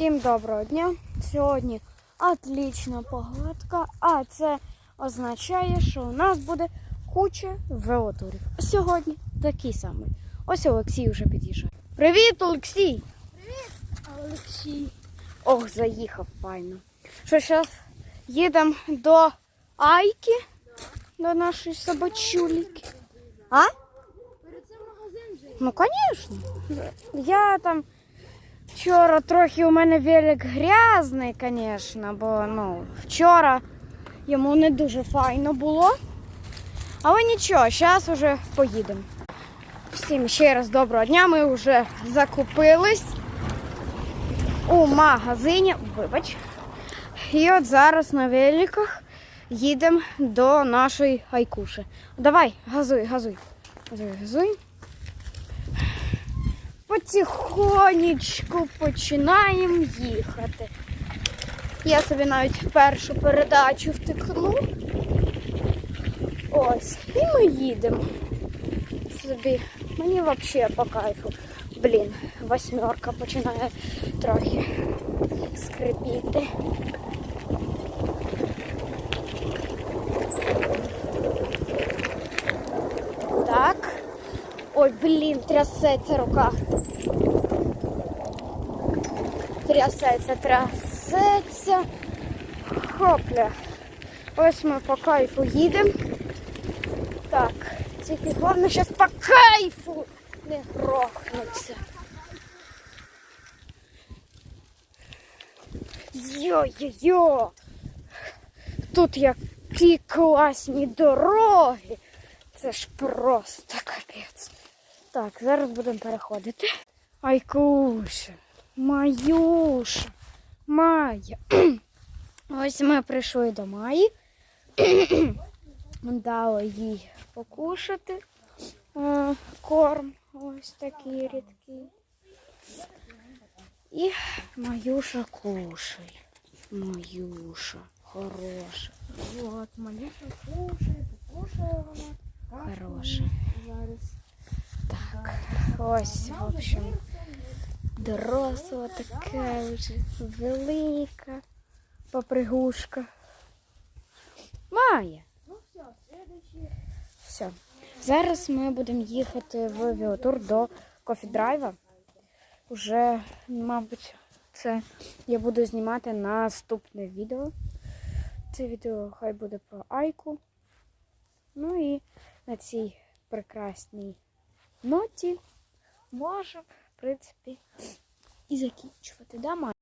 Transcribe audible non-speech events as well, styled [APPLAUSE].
Всім доброго дня. Сьогодні отлічна погодка, а це означає, що у нас буде куча велотурів. Сьогодні такий самий. Ось Олексій вже під'їжджає. Привіт, Олексій! Привіт, Олексій. Ох, заїхав файно. Що зараз їдемо до Айки, до нашої собачуліки. А? Перед цим магазин же. Ну, звісно. Я там вчора трохи у мене велик грязний, звісно, бо ну, вчора йому не дуже файно було. Але нічого, зараз вже поїдемо. Всім ще раз доброго дня. Ми вже закупились у магазині. Вибач. І от зараз на великах їдемо до нашої айкуші. Давай, газуй, газуй. Газуй, газуй. Потихонечку починаємо їхати. Я собі навіть першу передачу втикну. Ось. І ми їдемо. Собі. Мені взагалі по кайфу. Блін, восьмерка починає трохи скрипіти. Так. Ой, блін, трясеться рука. Трясеться, трясеться. Хопля. Ось ми по кайфу їдемо. Так, тільки головне зараз по кайфу не грохнуться. Йо-йо-йо! Тут які класні дороги. Це ж просто капець. Так, зараз будемо переходити. Айкуша, Маюша, Майя. [CLEARS THROAT] Ось ми прийшли до Маї. [CLEARS THROAT] Дали їй покушати е, корм. Ось такий рідкий. І Маюша кушає. Маюша, хороша. От, малюка кушає, покушає вона. Хороша. Так, ось, в общем, доросла така вже велика попригушка. Має. Все. Зараз ми будемо їхати в Віотур до кофідрайва. Уже, мабуть, це я буду знімати наступне відео. Це відео хай буде про Айку. Ну і на цій прекрасній ноті можемо, принципі, і закінчувати. Да?